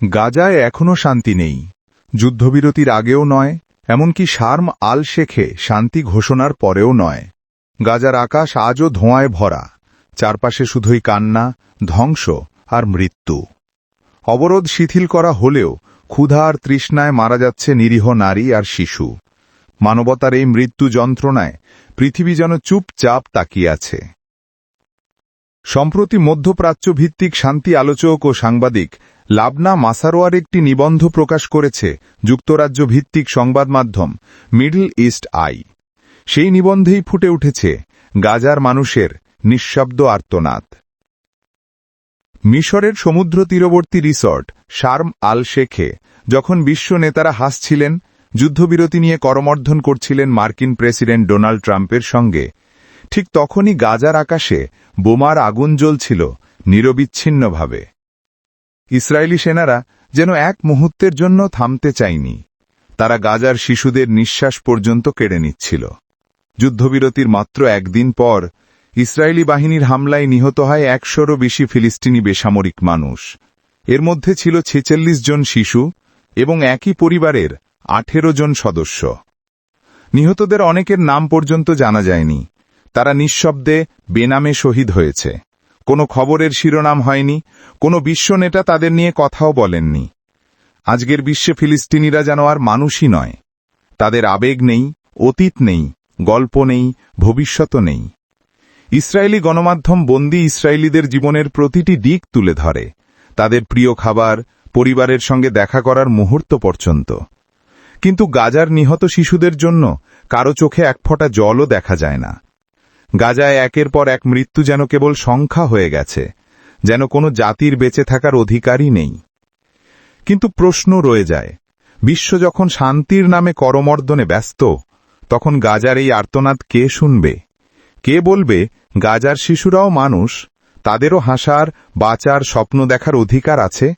গাজায় এখনও শান্তি নেই। যুদ্ধবিরতির আগেও নয়, এমনকি শার্ম আল শেখে শান্তি ঘোষণার পরেও নয়। গাজার আকাশ আজও ধোঁয়ায় ভরা, চারপাশে শুধুই কান্না, ধ্বংস আর মৃত্যু। অবরোধ শিথিল করা হলেও ক্ষুধা আর তৃষ্ণায় মারা যাচ্ছে নিরীহ নারী আর শিশু। মানবতার এই মৃত্যু যন্ত্রণায় পৃথিবী যেন চুপচাপ তাকিয়ে আছে। সম্প্রতি মধ্যপ্রাচ্য ভিত্তিক শান্তি আলোচক ও সাংবাদিক লাবনা মাসারোয়ার একটি নিবন্ধ প্রকাশ করেছে, যুক্তরাজ্য ভিত্তিক সংবাদ মাধ্যম, মিডল ইস্ট আই। সেই নিবন্ধেই ফুটে উঠেছে, গাজার মানুষের নিঃশব্দ আর্তনাদ। মিশরের সমুদ্র তীরবর্তী রিসর্ট, শার্ম আল শেখে, যখন বিশ্ব নেতারা হাসছিলেন, যুদ্ধবিরতি নিয়ে করমর্ধন করছিলেন মার্কিন প্রেসিডেন্ট ডোনাল্ড ট্রাম্পের সঙ্গে, ঠিক তখনই গাজার আকাশে বোমার আগুন জ্বলছিল নিরবিচ্ছিন্নভাবে। ইসরায়েলি সেনারা যেন এক মুহূর্তের জন্য থামতে চায়নি। তারা গাজার শিশুদের নিঃশ্বাস পর্যন্ত কেড়ে নিচ্ছিল। যুদ্ধবিরতির মাত্র একদিন পর ইসরায়েলি বাহিনীর হামলায় নিহত হয় একশোরও বেশি ফিলিস্তিনি বেসামরিক মানুষ। এর মধ্যে ছিল ছেচল্লিশ জন শিশু এবং একই পরিবারের আঠেরো জন সদস্য। নিহতদের অনেকের নাম পর্যন্ত জানা যায়নি। তারা নিঃশব্দে বেনামে শহীদ হয়েছে। কোনো খবরের শিরোনাম হয়নি, কোনো বিশ্ব নেতা তাদের নিয়ে কথাও বলেননি। আজকের বিশ্বে ফিলিস্তিনিরা যেন আর মানুষই নয়। তাদের আবেগ নেই, অতীত নেই, গল্প নেই ভবিষ্যৎ নেই। ইসরায়েলি গণমাধ্যম বন্দি ইসরায়েলিদের জীবনের প্রতিটি দিক তুলে ধরে। তাদের প্রিয় খাবার, পরিবারের সঙ্গে দেখা করার মুহূর্ত পর্যন্ত। কিন্তু গাজার নিহত শিশুদের জন্য কারও চোখে এক ফোঁটা জলও দেখা যায় না। গাজায় একের পর এক মৃত্যু যেন কেবল সংখ্যা হয়ে গেছে, যেন কোনো জাতির বেঁচে থাকার অধিকারই নেই। কিন্তু প্রশ্ন রয়ে যায়, বিশ্ব যখন শান্তির নামে করমর্দনে ব্যস্ত, তখন গাজার এই আর্তনাদ কে শুনবে? কে বলবে, গাজার শিশুরাও মানুষ, তাদেরও হাসার, বাঁচার, স্বপ্ন দেখার অধিকার আছে?